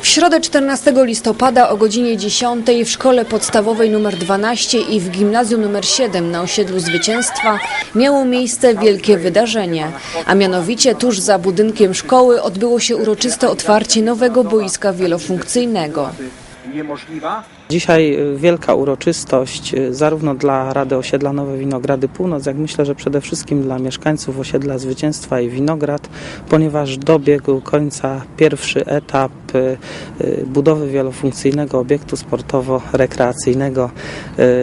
W środę 14 listopada o godzinie 10 w szkole podstawowej nr 12 i w gimnazjum nr 7 na osiedlu Zwycięstwa miało miejsce wielkie wydarzenie, a mianowicie tuż za budynkiem szkoły odbyło się uroczyste otwarcie nowego boiska wielofunkcyjnego. niemożliwa. Dzisiaj y, wielka uroczystość y, zarówno dla Rady Osiedla Nowe Winogrady Północ, jak myślę, że przede wszystkim dla mieszkańców osiedla Zwycięstwa i Winograd, ponieważ dobiegł końca pierwszy etap y, budowy wielofunkcyjnego obiektu sportowo-rekreacyjnego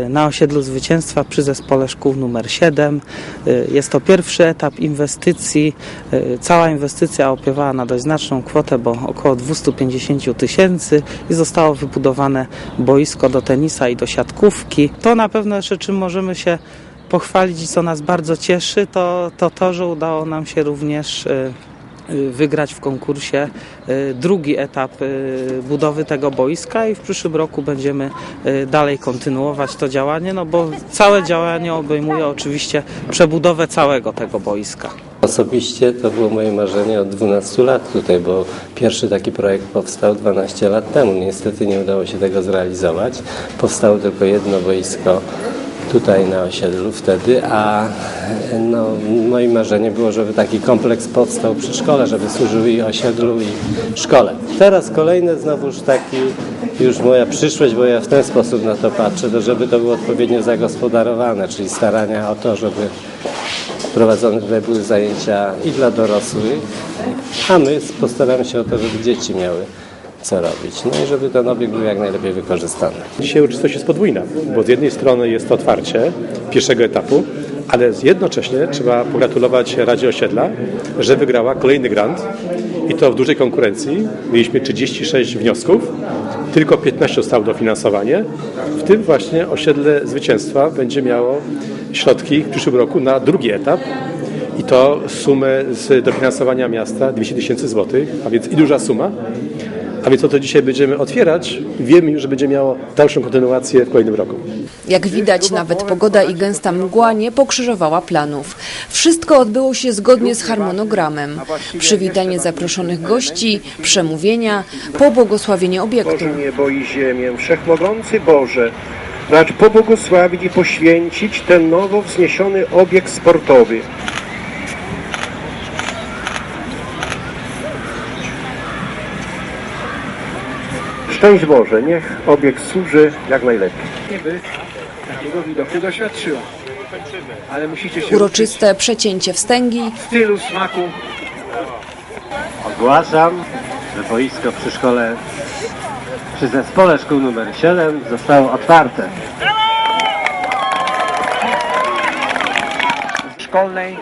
na osiedlu Zwycięstwa przy zespole szkół numer 7. Y, Jest to pierwszy etap inwestycji. Cała inwestycja opiewała na dość znaczną kwotę, bo około 250 tysięcy i zostało wybudowane boisko do tenisa i do siatkówki. To na pewno jeszcze czym możemy się pochwalić i co nas bardzo cieszy, to to, to że udało nam się również y, y, wygrać w konkursie y, drugi etap budowy tego boiska i w przyszłym roku będziemy dalej kontynuować to działanie, no bo całe działanie obejmuje oczywiście przebudowę całego tego boiska. Osobiście to było moje marzenie od 12 lat tutaj, bo pierwszy taki projekt powstał 12 lat temu. Niestety nie udało się tego zrealizować. Powstało tylko jedno boisko tutaj na osiedlu wtedy, a no, moim marzeniem było, żeby taki kompleks powstał przy szkole, żeby służył i osiedlu i szkole. Teraz kolejne znowuż taki już moja przyszłość, bo ja w ten sposób na to patrzę, to żeby to było odpowiednio zagospodarowane, czyli starania o to, żeby prowadzone były zajęcia i dla dorosłych, a my postaramy się o to, żeby dzieci miały co robić. No i żeby ten obiekt był jak najlepiej wykorzystany. Dzisiaj uroczystość jest podwójna, bo z jednej strony jest to otwarcie pierwszego etapu, ale jednocześnie trzeba pogratulować Radzie Osiedla, że wygrała kolejny grant i to w dużej konkurencji. Mieliśmy 36 wniosków, tylko 15 zostało dofinansowanie. W tym właśnie osiedle zwycięstwa będzie miało środki w przyszłym roku na drugi etap i to sumę z dofinansowania miasta 200 tysięcy złotych, a więc i duża suma. A więc oto dzisiaj będziemy otwierać. Wiemy już, że będzie miało dalszą kontynuację w kolejnym roku. Jak widać, nawet pogoda i gęsta mgła nie pokrzyżowała planów. Wszystko odbyło się zgodnie z harmonogramem. Przywitanie zaproszonych gości, przemówienia, pobłogosławienie obiektu. Boże niebo i ziemię, wszechmogący Boże, racz pobłogosławić i poświęcić ten nowo wzniesiony obiekt sportowy. Szczęść Boże, niech obiekt służy jak najlepiej. by takiego widoku doświadczyła. Ale musicie się Uroczyste przecięcie wstęgi, w stylu, smaku. Ogłaszam, że boisko przy szkole, przy zespole szkół numer 7 zostało otwarte. szkolnej.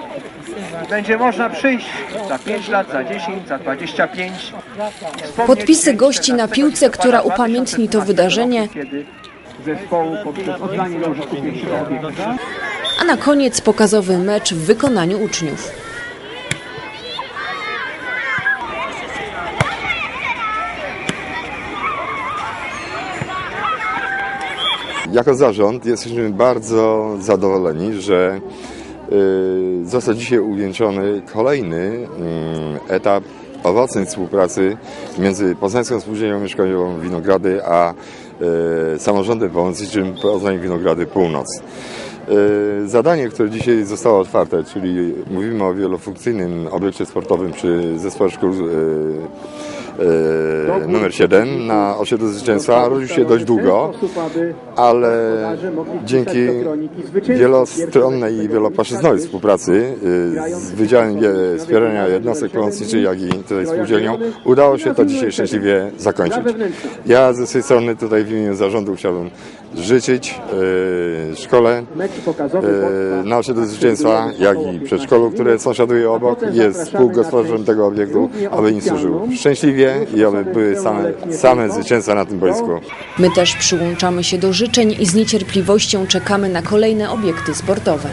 Będzie można przyjść za 5 lat, za 10, za 25. wspomnieć podpisy gości na piłce, która 2015 upamiętni to wydarzenie, Kiedy zespołu poprzez oddanie do użytku pierwszego obiektu. a na koniec pokazowy mecz w wykonaniu uczniów. Jako zarząd jesteśmy bardzo zadowoleni, że y, został dzisiaj uwieńczony kolejny mm, etap owocnej współpracy między Poznańską Spółdzielnią Mieszkaniową Winogrady a y, samorządem pomocniczym Poznań Winogrady Północ. Y, Zadanie, które dzisiaj zostało otwarte, czyli mówimy o wielofunkcyjnym obiekcie sportowym przy zespole szkół y, y, numer 7 na osiedlu zwycięstwa rodził się dość długo, ale dzięki wielostronnej i wielopłaszczyznowej współpracy z Wydziałem Wspierania Jednostek Pomocniczych, jak i tutaj spółdzielnią udało się to dzisiaj szczęśliwie zakończyć. Ja ze swojej strony tutaj w imieniu zarządu chciałbym życzyć szkole y, na osiedlu zwycięstwa, jak i przedszkolu, które sąsiaduje obok, jest współgospodarzem tego obiektu, aby im służył szczęśliwie i aby były same, same zwycięstwa na tym boisku. My też przyłączamy się do życzeń i z niecierpliwością czekamy na kolejne obiekty sportowe.